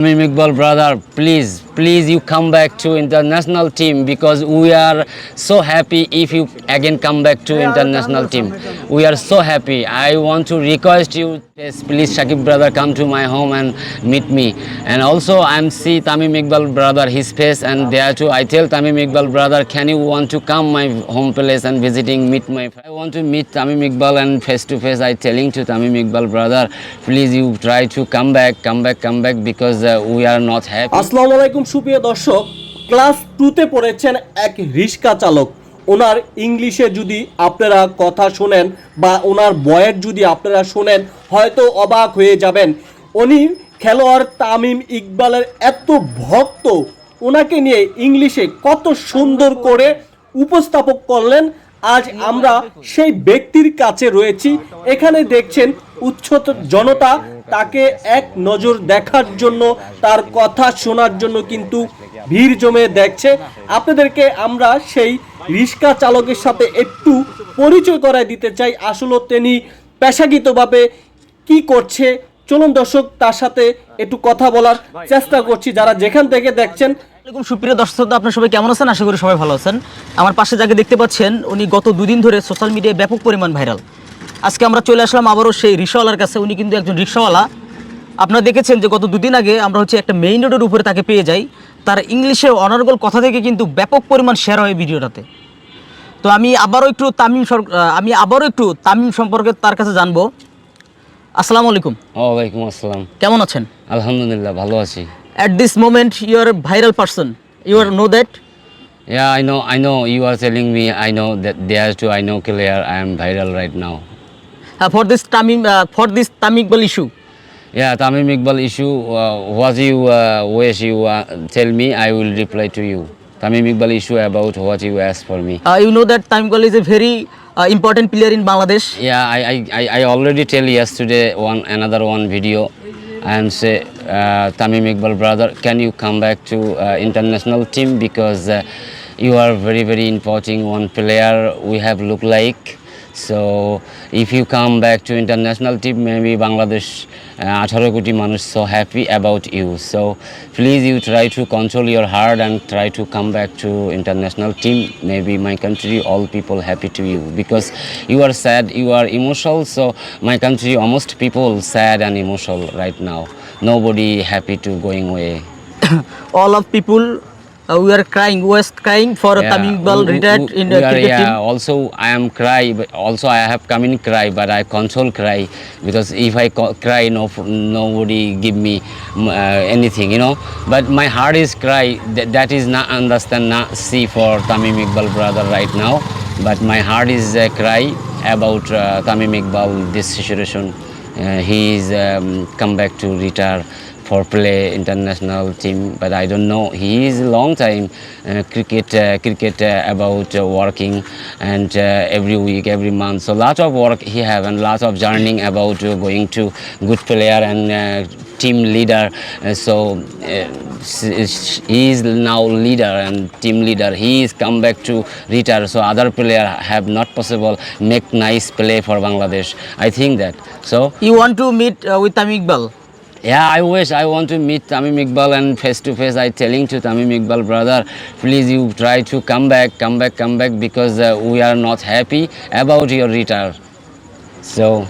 Mimikbal brother, please, please you come back to international team because we are so happy if you again come back to international team. We are so happy. I want to request you, yes, please Shakib brother come to my home and meet me. And also I'm see Tamim Iqbal brother, his face and there too. I tell Tamim Iqbal brother, can you want to come my home place and visiting meet my I want to meet Tamim Iqbal and face to face I telling to Tamim Iqbal brother, please you try to come back, come back, come back because uh, we are not happy. Assalamu alaikum সুপ্রিয় দর্শক class টুতে পড়েছেন এক রিস্কা চালক ওনার ইংলিশে যদি আপনারা কথা শোনেন বা ওনার বয়ের যদি আপনারা শোনেন হয়তো অবাক হয়ে যাবেন উনি খেলোয়াড় তামিম ইকবালের এত ভক্ত ওনাকে নিয়ে ইংলিশে কত সুন্দর করে উপস্থাপক করলেন আজ আমরা সেই ব্যক্তির কাছে রয়েছি এখানে দেখছেন উচ্ছত জনতা তাকে এক নজর দেখার জন্য তার কথা শোনার জন্য কিন্তু ভিড় জমে দেখছে আপনাদেরকে আমরা সেই রিক্সা চালকের সাথে একটু পরিচয় করায় দিতে চাই আসলে তিনি পেশাগতভাবে কি করছে চলুন দর্শক তার সাথে একটু কথা বলার চেষ্টা করছি যারা যেখান থেকে দেখছেন এরকম সুপ্রিয় দর্শক আপনার সবাই কেমন আছেন আশা করি সবাই ভালো আছেন আমার পাশে যাকে দেখতে পাচ্ছেন উনি গত দুদিন ধরে সোশ্যাল মিডিয়ায় ব্যাপক পরিমাণ ভাইরাল আজকে আমরা চলে আসলাম আবারও সেই রিক্সাওয়ালার কাছে উনি কিন্তু একজন রিক্সাওয়ালা আপনারা দেখেছেন যে গত দুদিন আগে আমরা হচ্ছে একটা মেইন রোডের উপরে তাকে পেয়ে যাই তার ইংলিশে অনার্গল কথা থেকে কিন্তু ব্যাপক পরিমাণ শেয়ার হয় ভিডিওটাতে তো আমি আবারও একটু তামিম আমি আবারও একটু তামিম সম্পর্কে তার কাছে জানবো আসসালামু আলাইকুম ওয়ালাইকুম আসসালাম কেমন আছেন আলহামদুলিল্লাহ ভালো আছি at this moment you are a viral person you are know that Yeah, I know, I know. You are telling me, I know that there's too, I know clear, I am viral right now. uh, for this tamim uh, for this tamikbal issue Yeah, Tamim issue, uh, what you uh, wish you uh, tell me, I will reply to you. Tamim issue about what you ask for me. uh, you know that tamikbal is a very uh, important player in bangladesh Yeah, I, I, I already tell yesterday one another one video and say, uh, Tamim Iqbal brother, can you come back to uh, international team because uh, you are very, very important one player. We have looked like so if you come back to international team, maybe Bangladesh 18 koti manush so happy about you. So please you try to control your heart and try to come back to international team. Maybe my country, all people happy to you because you are sad, you are emotional. So my country, almost people sad and emotional right now. Nobody happy to going away. All of people uh, we are crying, we are crying for yeah, Tamim Iqbal retired in the cricket yeah, team. Also, I am cry, but also I have come in cry, but I console cry because if I cry, no, nobody give me uh, anything, you know. But my heart is cry. That, that is not understand, not see for Tamim Iqbal brother right now. But my heart is uh, cry about uh, Tamim Iqbal this situation. Uh, he is um, come back to retire for play international team but I don't know he is long time uh, cricket uh, cricket uh, about uh, working and uh, every week every month so lot of work he have and lot of journeying about uh, going to good player and uh, team leader uh, so uh, he is now leader and team leader he is come back to retire so other player have not possible make nice play for bangladesh i think that so you want to meet uh, with tamikbal yeah, I wish I want to meet Tamim Iqbal and face to face. I telling to Tamim Iqbal, brother, please you try to come back, come back, come back because uh, we are not happy about your retire. So.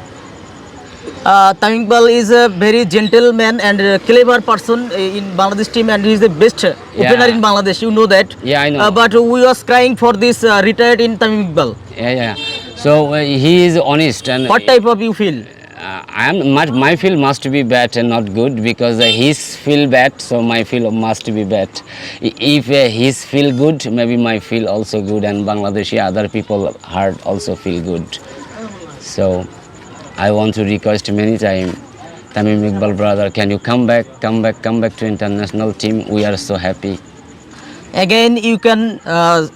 Uh, Tamim Iqbal is a very gentleman and a clever person in Bangladesh team and he is the best yeah. opener in Bangladesh. You know that. Yeah, I know. Uh, but we was crying for this uh, retired in Tamim Iqbal. Yeah, yeah. So uh, he is honest and. What type of you feel? uh, am, my, my must be bad and not good because uh, his feel bad, so my feel must be bad. If uh, his feel good, maybe my feel also good, and Bangladeshi other people heart also feel good. So I want to request many time, Tamim Iqbal brother, can you come back, come back, come back to international team? We are so happy. Again, you can. Uh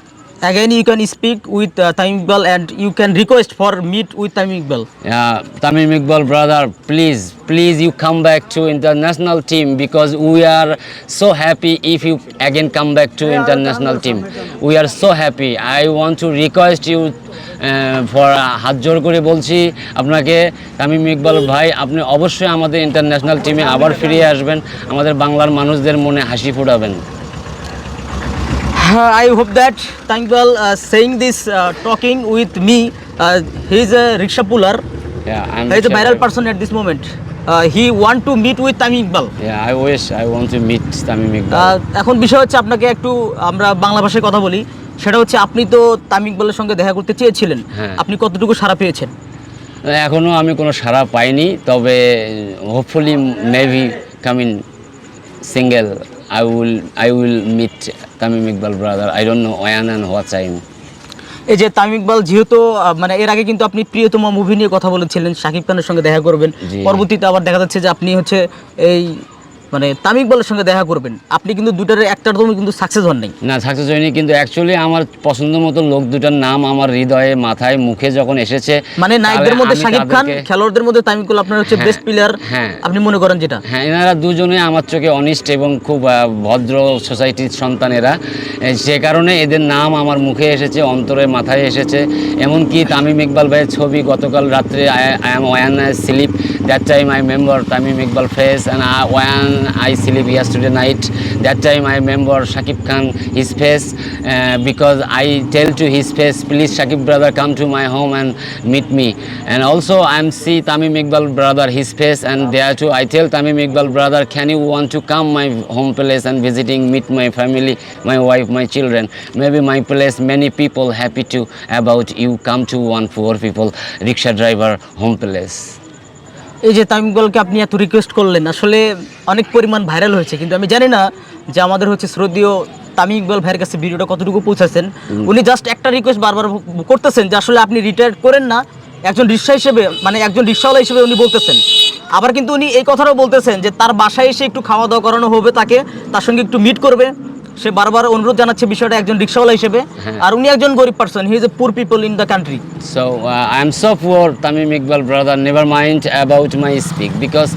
again you can speak with uh, Tamim Iqbal and you can request for meet with Tamim Iqbal. Yeah, Tamim Iqbal brother, please, please you come back to international team because we are so happy if you again come back to international team. We are so happy. I want to request you uh, for হাত জোর করে বলছি আপনাকে তামিম ইকবাল ভাই আপনি অবশ্যই আমাদের international টিমে আবার ফিরিয়ে আসবেন আমাদের বাংলার মানুষদের মনে হাসি ফুটাবেন I hope that thank you saying this talking with me he is a rickshaw puller he is a viral person at this moment he want to meet with Tamim Iqbal I was I want to meet Tamim Iqbal এখন বিষয় হচ্ছে আপনাকে একটু আমরা বাংলা ভাষায় কথা বলি সেটা হচ্ছে আপনি তো তামিম ইকবালের সঙ্গে দেখা করতে চেয়েছিলেন হ্যাঁ। আপনি কতটুকু সারা পেয়েছেন এখনও আমি কোনো সারা পাইনি তবে hopefully maybe coming single I will I will meet Tamim Iqbal brother. I don't know when and what time. এই যে তামিম ইকবাল যেহেতু মানে এর আগে কিন্তু আপনি প্রিয়তম মুভি নিয়ে কথা বলেছিলেন শাকিব খানের সঙ্গে দেখা করবেন পরবর্তীতে আবার দেখা যাচ্ছে যে আপনি হচ্ছে এই মানে তামিক বলের সঙ্গে দেখা করবেন আপনি কিন্তু দুটার একটার তুমি কিন্তু সাকসেস হন নাই না সাকসেস হয়নি কিন্তু অ্যাকচুয়ালি আমার পছন্দ মতো লোক দুটার নাম আমার হৃদয়ে মাথায় মুখে যখন এসেছে মানে নায়কদের মধ্যে শাকিব খান খেলোয়াড়দের মধ্যে তামিক বল আপনার হচ্ছে বেস্ট হ্যাঁ, প্লেয়ার আপনি মনে করেন যেটা হ্যাঁ এনারা দুজনে আমার চোখে অনিষ্ট এবং খুব ভদ্র সোসাইটির সন্তান এরা সে কারণে এদের নাম আমার মুখে এসেছে অন্তরে মাথায় এসেছে এমনকি তামিম ইকবাল ভাইয়ের ছবি গতকাল রাত্রে I am one sleep That time I remember Tamim Iqbal face and I, when I sleep yesterday night, that time I remember Shakib Khan his face uh, because I tell to his face, please Shakib brother come to my home and meet me. And also I'm see Tamim Iqbal brother his face and there too I tell Tamim Iqbal brother can you want to come my home place and visiting meet my family, my wife, my children. Maybe my place many people happy to about you come to one poor people rickshaw driver home place. এই যে তামিম আপনি এত request করলেন আসলে অনেক পরিমাণ viral হয়েছে কিন্তু আমি জানি না যে আমাদের হচ্ছে শ্রদ্ধীয় তামিম ইকবাল ভাইয়ের কাছে ভিডিওটা কতটুকু পৌঁছাচ্ছেন উনি জাস্ট একটা রিকোয়েস্ট বারবার করতেছেন যে আসলে আপনি রিটায়ার করেন না একজন রিক্সা হিসেবে মানে একজন রিক্সাওয়ালা হিসেবে উনি বলতেছেন আবার কিন্তু উনি এই কথাটাও বলতেছেন যে তার বাসায় এসে একটু খাওয়া দাওয়া করানো হবে তাকে তার সঙ্গে একটু মিট করবে সে বারবার অনুরোধ জানাচ্ছে বিষয়টা একজন রিক্সাওয়ালা হিসেবে হ্যাঁ। আর উনি একজন গরিব person he is a poor people in the country so I am so poor Tamim Iqbal brother never mind about my speak because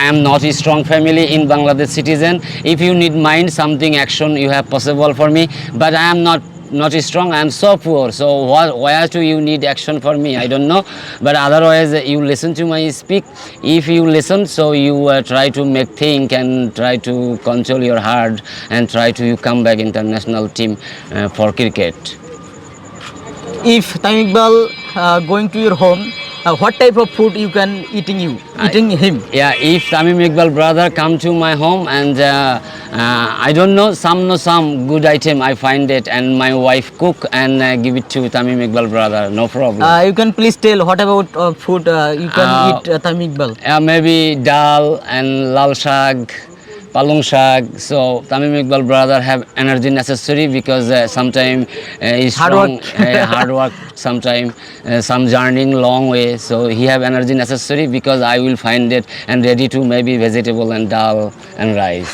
I am not a strong family in Bangladesh citizen if you need mind something action you have possible for me but I am not not strong, I am so poor. So what, do you need action for me? I don't know. But otherwise, you listen to my speak. If you listen, so you uh, try to make think and try to control your heart and try to come back international team uh, for cricket. If Time Iqbal uh, going to your home, what type of food you can eating you eating I, him yeah if tamim iqbal brother come to my home and uh, uh, i don't know some no some good item i find it and my wife cook and uh, give it to tamim iqbal brother no problem uh, you can please tell what about uh, food uh, you can uh, eat uh, tamim iqbal uh, maybe dal and lal shag পালং শাক so Tamim Iqbal brother have energy necessary because sometime is hard work sometime some journeying long way so he have energy necessary because I will find it and ready to may be vegetable and dal and rice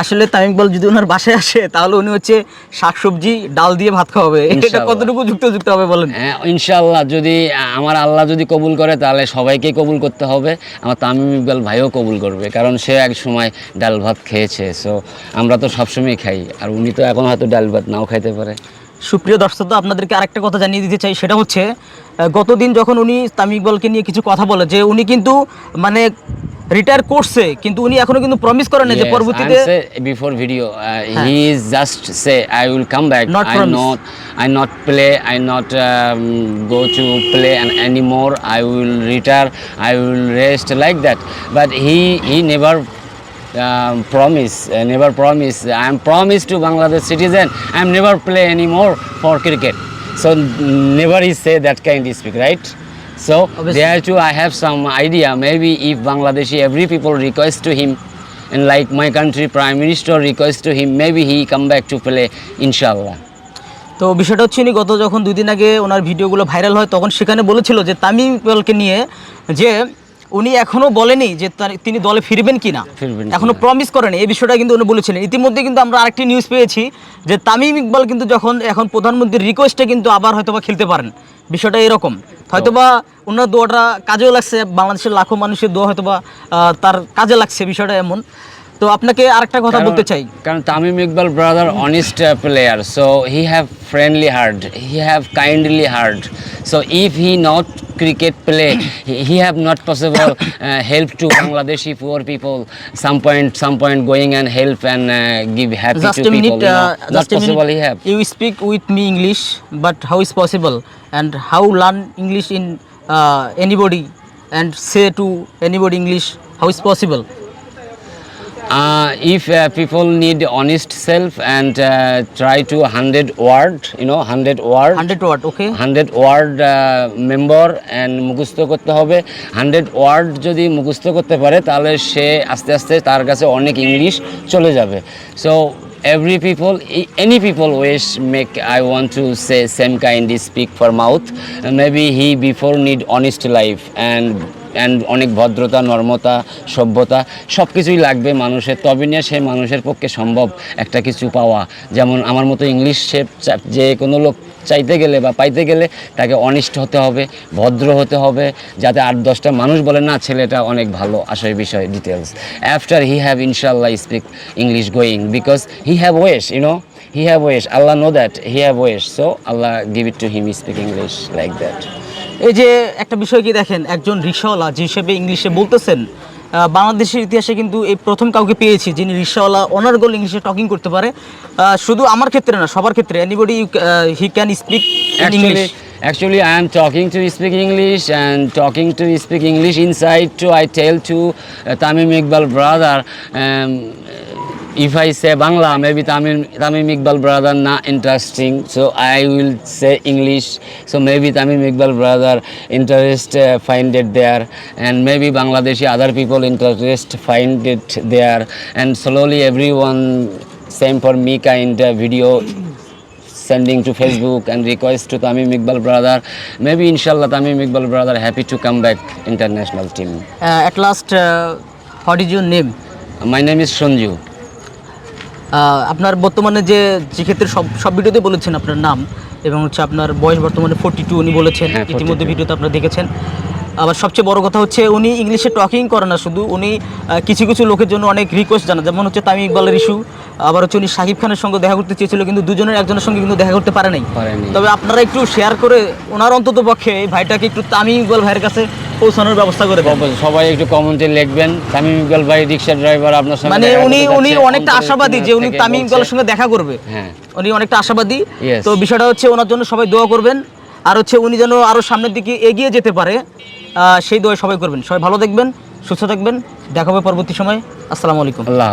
আসলে তামিম ইকবাল যদি ওনার বাসায় আসে তাহলে উনি হচ্ছে শাক সবজি ডাল দিয়ে ভাত খাওয়াবে এটা কতটুকু যুক্ত যুক্ত হবে বলেন হ্যাঁ, ইনশাল্লাহ যদি আমার আল্লাহ যদি কবুল করে তাহলে সবাইকে কবুল করতে হবে আমার তামিম ইকবাল ভাইও কবুল করবে কারণ সে এক সময় ডাল ভাত ভাত খেয়েছে সো আমরা তো সবসময় খাই আর উনি তো এখন হয়তো ডাল ভাত নাও খাইতে পারে সুপ্রিয় দর্শক তো আপনাদেরকে আরেকটা কথা জানিয়ে দিতে চাই সেটা হচ্ছে গতদিন যখন উনি তামিকবলকে নিয়ে কিছু কথা বলে যে উনি কিন্তু মানে রিটায়ার করছে কিন্তু উনি এখনো কিন্তু প্রমিস করেন যে পরবর্তীতে before video he is just say I will come back I not I not play I not go to play any more I will retire I will rest like that but he he never um, promise, uh, never promise. I am promised to Bangladesh citizen. I am never play anymore for cricket. So never he say that kind of speak, right? So Obviously. there too, I have some idea. Maybe if Bangladeshi every people request to him, and like my country prime minister request to him, maybe he come back to play, inshallah. তো বিষয়টা হচ্ছে উনি গত যখন দুদিন আগে ওনার ভিডিওগুলো viral হয় তখন সেখানে বলেছিল যে তামিম নিয়ে যে উনি এখনো বলেনি যে তিনি দলে ফিরবেন কিনা এখনো প্রমিস করেনি এই বিষয়টা কিন্তু উনি বলেছিলেন ইতিমধ্যে কিন্তু আমরা আরেকটি নিউজ পেয়েছি যে তামিম ইকবাল কিন্তু যখন এখন প্রধানমন্ত্রীর রিকোয়েস্টে কিন্তু আবার হয়তোবা খেলতে পারেন বিষয়টা এরকম হয়তোবা ওনার দোয়াটা কাজেও লাগছে বাংলাদেশের লাখো মানুষের দোয়া হয়তোবা তার কাজে লাগছে বিষয়টা এমন তো আপনাকে আরেকটা কথা বলতে চাই কারণ Tamim Iqbal brother honest player so he have friendly heart he have kindly hard so if he not cricket play he have not possible help to Bangladeshi poor people some point some point going and help and give happy not possible he you speak with me English but how is possible and how learn English in anybody and say to anybody English how is possible Uh, if uh, people need honest self and uh, try to 100 word you know 100 word 100 word okay 100 word uh, member and mugusto করতে hobe 100 word jodi mugusto করতে pare tale she aste aste তার কাছে অনেক English চলে যাবে so every people any people wish make i want to say same kind speak for mouth maybe he before need honest life and and অনেক ভদ্রতা নর্মতা সভ্যতা সব কিছুই লাগবে মানুষের তবে নিয়ে সে মানুষের পক্ষে সম্ভব একটা কিছু পাওয়া যেমন আমার মতো ইংলিশ শেপ যে কোনো লোক চাইতে গেলে বা পাইতে গেলে তাকে অনিষ্ট হতে হবে ভদ্র হতে হবে যাতে আট দশটা মানুষ বলে না ছেলেটা অনেক ভালো আসলে বিষয় ডিটেলস অ্যাফটার হি হ্যাভ ইনশাল্লাহ speak English going because he have ways you know he have ways Allah know that he have ways so Allah give it to him speak English like that এই যে একটা বিষয় কি দেখেন একজন রিক্সাওয়ালা যে হিসেবে ইংলিশে বলতেছেন বাংলাদেশের ইতিহাসে কিন্তু এই প্রথম কাউকে পেয়েছি যিনি রিক্সাওয়ালা অনার্গল ইংলিশে টকিং করতে পারে শুধু আমার ক্ষেত্রে না সবার ক্ষেত্রে anybody he can speak English I am talking to speak English and talking to speak English inside to I tell to Tamim Iqbal brother if I say Bangla, maybe Tamim, Tamim Iqbal brother na interesting, so I will say English. So maybe Tamim Iqbal brother interest uh, find it there, and maybe Bangladeshi other people interest find it there, and slowly everyone same for Mika in the video sending to Facebook and request to Tamim Iqbal brother. Maybe inshallah Tamim Iqbal brother happy to come back international team. Uh, at last, uh, what is your name? My name is Shunju. আপনার বর্তমানে যে যে ক্ষেত্রে সব সব ভিডিওতে বলেছেন আপনার নাম এবং হচ্ছে আপনার বয়স বর্তমানে ফোর্টি টু উনি বলেছেন হ্যাঁ, ইতিমধ্যে ভিডিওতে আপনার দেখেছেন আবার সবচেয়ে বড় কথা হচ্ছে উনি ইংলিশে টকিং করে না শুধু উনি কিছু কিছু লোকের জন্য অনেক রিকোয়েস্ট জানা যেমন হচ্ছে তামিম ইকবালের ইস্যু আবার হচ্ছে উনি শাকিব খানের সঙ্গে দেখা করতে চেয়েছিল কিন্তু দুজনের একজনের সঙ্গে কিন্তু দেখা করতে পারে নাই তবে আপনারা একটু শেয়ার করে ওনার অন্তত পক্ষে ভাইটাকে একটু তামিম ইকবাল ভাইয়ের কাছে পৌঁছানোর ব্যবস্থা করে সবাই একটু কমেন্টে লিখবেন তামিম ইকবাল ভাই রিক্সা ড্রাইভার আপনার সঙ্গে মানে উনি উনি অনেকটা আশাবাদী যে উনি তামিম ইকবালের সঙ্গে দেখা করবে হ্যাঁ উনি অনেকটা আশাবাদী তো বিষয়টা হচ্ছে ওনার জন্য সবাই দোয়া করবেন আর হচ্ছে উনি যেন আরও সামনের দিকে এগিয়ে যেতে পারে সেই দোয়া সবাই করবেন সবাই ভালো দেখবেন সুস্থ থাকবেন দেখা হবে পরবর্তী সময় আসসালামু আলাইকুম আল্লাহ